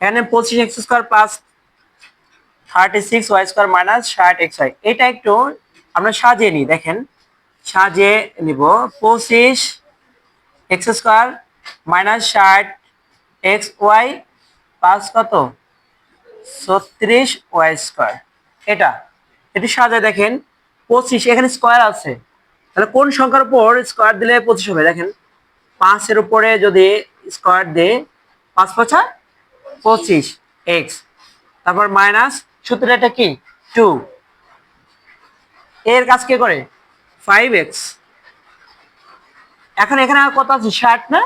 এখানে পঁচিশ x square plus thirty six y square minus ষাট এক্স ওয়াই এটা একটু আমরা সাজিয়ে নিই, দেখেন। সাজিয়ে নিব। পঁচিশ এক্স স্কোয়ার মাইনাস ষাট এক্স ওয়াই প্লাস কত? ছত্রিশ ওয়াই স্কোয়ার এটা, এটি সাজায় দেখেন। পঁচিশ, এখানে স্কোয়ার আছে। তাহলে কোন সংখ্যার উপর স্কোয়ার দিলে পঁচিশ হবে? দেখেন, পাঁচের উপরে যদি স্কোয়ার দেয় পাঁচ পাঁচা পঁচিশ, এক্স। তারপর মাইনাস সূত্র এটা কি? টু। এর কাজ কে করে? Five x. এখন এখানে আর কত আছে? ষাট না?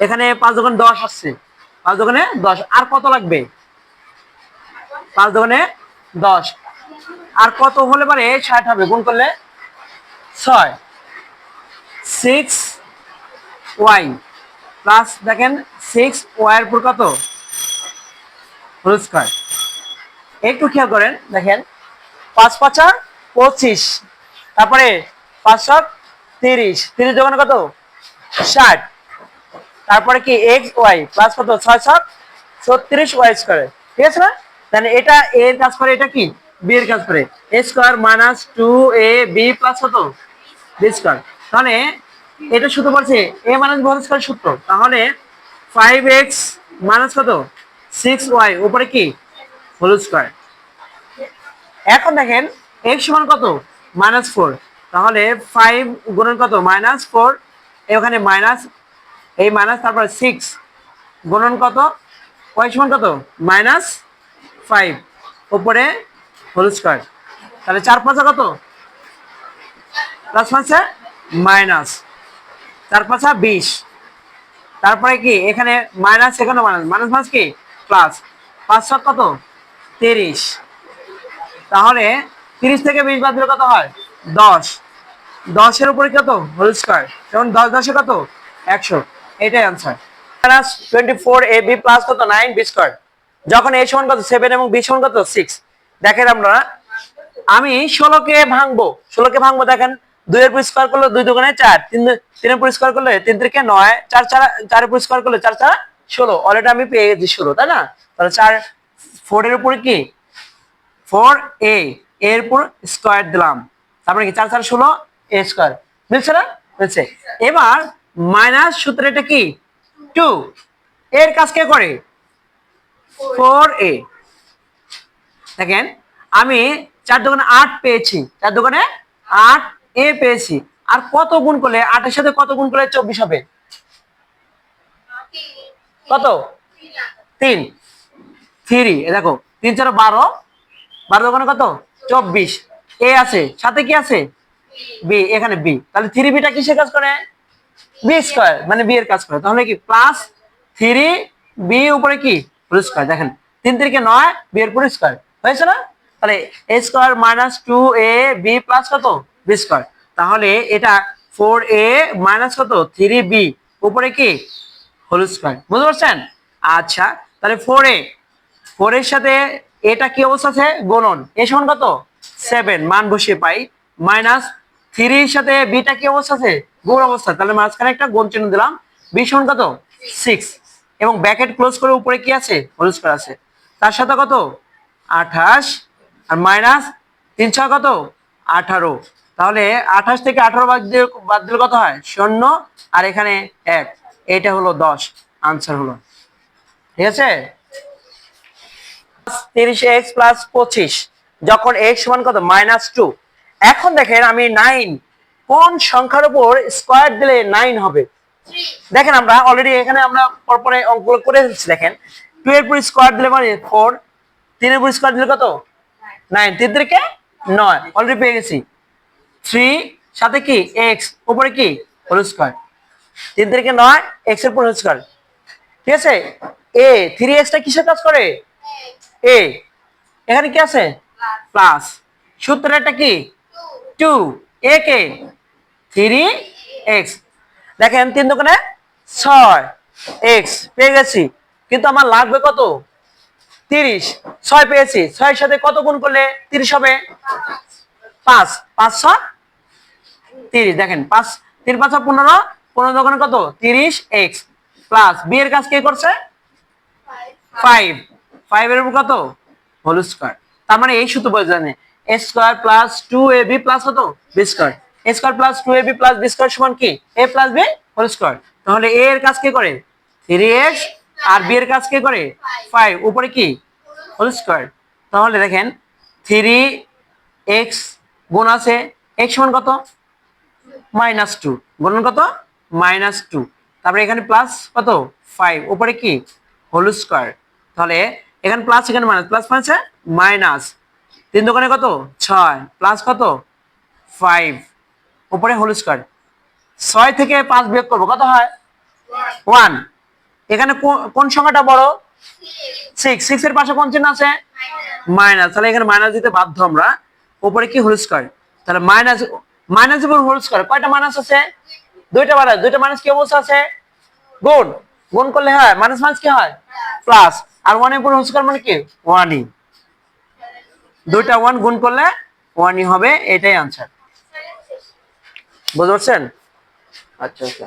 এখানে পাঁচ দোকান দশ আসছে। পাঁচ দোকানে দশ। আর কত লাগবে? পাঁচ দোকানে দশ। আর কত হলে পারে? ষাট হবে। গুণ করলে ছয়। Six y. প্লাস দেখেন, সিক্স ওয়াইয়ের উপর কত? হোল স্কোয়ার একটু খেয়াল করেন, দেখেন, পাঁচ পাঁচা পঁচিশ, তারপরে পাঁচ সাত তিরিশ তিরিশ দোকানে কত? ষাট। তারপরে কি এক্স, ওয়াই, প্লাস কত? ছয় সাত ছত্রিশ ওয়াই স্কোয়ার। ঠিক আছে না? তাহলে এটা এ এর কাজ করে, এটা কি? বি এর কাজ করে। A square minus two a b plus কত? B square. তাহলে এটা শুধু বলছে, এ মাইনাস বি স্কোয়ার সূত্র। তাহলে ফাইভ এক্স মাইনাস কত? সিক্স ওয়াই উপরে কি? হোল স্কোয়ার এখন দেখেন এক্স সমান কত? মাইনাস ফোর তাহলে ফাইভ গুণন কত? মাইনাস ফোর এখানে মাইনাস এই মাইনাস তারপর সিক্স গুণন কত? ওয়াই সমান কত? মাইনাস ফাইভ উপরে হোল স্কোয়ার তাহলে চার পাঁচা কত? প্লাস পাঁচে মাইনাস চার পাঁচা বিশ। তারপরে কি? এখানে মাইনাস এখানে মাইনাস মাইনাস মাইনাস কি? প্লাস সাত কত? তিরিশ। তাহলে তিরিশ থেকে বিশ বাদ দিলে কত হয়? দশ। দশের উপরে কত? Whole square. যেমন দশ দশে কত? একশো। এটাই answer minus twenty four a b plus কত? নাইন বি স্কোয়ার যখন এ সমান কত? সেভেন এবং বি সমান কত? সিক্স দেখেন আমরা, আমি ষোলোকে ভাঙবো? ষোলোকে ভাঙবো দেখেন। দুইয়ের উপর স্কোয়ার করলে দুই দোকানে চার। তিন তিনের উপর স্কোয়ার করলে তিন থেকে নয়। চার চার চারের উপর স্কোয়ার করলে চার চার ষোলো অলরেডি আমি পেয়ে গেছি ষোলো, তাই না? তাহলে চার ফোরের উপরে কি? ফোর এ এর উপর স্কোয়ার দিলাম। তারপরে কি? চার চার, ষোলো এ স্কোয়ার বুঝছে না? বুঝছে এবার মাইনাস সূত্র এটা কি? টু এর কাজ কে করে? ফোর এ দেখেন, আমি চার দোকানে আট পেয়েছি। চার দোকানে আট এ পেয়েছি। আর কত গুণ করলে? আটের সাথে কত গুণ করলে? চব্বিশ হবে। কত? তিন। থ্রি দেখো, তিন চার বারো। বারো দোকানে কত? চব্বিশ। এ আছে, সাথে কি আছে? বি এখানে বি তাহলে থ্রি বিটা কিসের কাজ করে? বি স্কোয়ার মানে বি এর কাজ করে। তাহলে কি? প্লাস থ্রি বি উপরে কি? স্কোয়ার দেখেন। তিন তিরিকে নয় বি এর উপরে স্কোয়ার হয়েছে না? তাহলে a square minus two a b plus কত? বি স্কোয়ার তাহলে এটা ফোর এ মাইনাস কত? থ্রি বি উপরে কি? হোল স্কোয়ার বুঝতে পারছেন? আচ্ছা তাহলে ফোর এ ফোর এর সাথে এটা কি অবস্থা আছে? গণন। এ সমান কত? সেভেন মান বসিয়ে পাই। মাইনাস থ্রির সাথে বিটা কি অবস্থা আছে? গুণ অবস্থা। তাহলে মাঝখানে একটা গুণ চিহ্ন দিলাম। বি সমান কত? সিক্স এবং ব্যাকেট ক্লোজ করে উপরে কি আছে? হোল স্কোয়ার আছে। তার সাথে কত? আঠাশ। আর মাইনাস তিন ছয় কত? আঠারো। তাহলে আঠাশ থেকে আঠারো বাদ দিয়ে বাদ দিলে কত হয়? শূন্য। আর এখানে এক। এটা হলো দশ আনসার হলো। ঠিক আছে? তিরিশ এক্স প্লাস পঁচিশ, যখন এক্স সমান কত? মাইনাস টু এখন দেখেন আমি নাইন কোন সংখ্যার উপর স্কোয়ার দিলে নাইন হবে? দেখেন আমরা অলরেডি এখানে আমরা পরপরে অঙ্কগুলো করে দিচ্ছি, দেখেন। টু এর উপর স্কোয়ার দিলে মানে ফোর তিনের উপর স্কোয়ার দিলে কত? নাইন তিন থেকে নয়। অলরেডি পেয়ে গেছি। থ্রি সাথে কি? এক্স উপরে কি? হোল স্কোয়ার তিন থেকে নয় এক্সের হোল স্কোয়ার ঠিক আছে? এ থ্রি এক্সটা কিসের কাজ করে? এ এখানে কি আছে? প্লাস সূত্রটা কি? টু এ কে? থ্রি এক্স দেখেন, তিন দোকানে ছয় এক্স পেয়ে গেছি। কিন্তু আমার লাগবে কত? তিরিশ। ছয় পেয়েছি। ছয়ের সাথে কত গুণ করলে তিরিশ হবে? পাঁচ। পাঁচ ছ তিরিশ। দেখেন, পাঁচ, তিন, পাঁচ পনেরো পনেরো দোকানে কত? তিরিশ এক্স প্লাস বি এর কাজ কে করছে? ফাইভ ফাইভের উপর কত? হোল স্কোয়ার তার মানে এই সূত্র বলে জানে। A square plus two a b plus কত? B square a square plus two a b plus b square সমান কি? A plus b whole square তাহলে এ এর কাজ কে করে? থ্রি এক্স আর বি এর কাজ কে করে? ফাইভ উপরে কি? হোল স্কোয়ার তাহলে দেখেন থ্রি এক্স গুণ আছে এক্স সমান কত? মাইনাস টু গুণন কত? মাইনাস টু তারপরে এখানে প্লাস কত? ফাইভ উপরে কি? হোল স্কোয়ার তাহলে এখানে প্লাস এখানে মাইনাস প্লাস মাইনাস মাইনাস তিন দোকানে কত? ছয়। প্লাস কত? ফাইভ উপরে হোল স্কোয়ার ছয় থেকে পাঁচ বিয়োগ করব। কত হয়? ওয়ান এখানে কোন সংখ্যাটা বড়? সিক্স সিক্স এর পাশে কোন চিহ্ন আছে? মাইনাস তাহলে এখানে মাইনাস দিতে বাধ্য আমরা। উপরে কি হোল স্কোয়ার তাহলে মাইনাস মাইনাস উপর হোল স্কোয়ার কয়টা মাইনাস আছে? দুইটা মাইনাস দুইটা মানুষ কি অবস্থা আছে? গুণ। গুণ করলে হয়। মানুষ মানুষ কি হয়? প্লাস আর ওয়ান উপর হোল স্কোয়ার মানে কি? ওয়ানই দুইটা ওয়ান গুণ করলে ওয়ানই হবে, এটাই আনসার বুঝতে পারছেন? আচ্ছা আচ্ছা।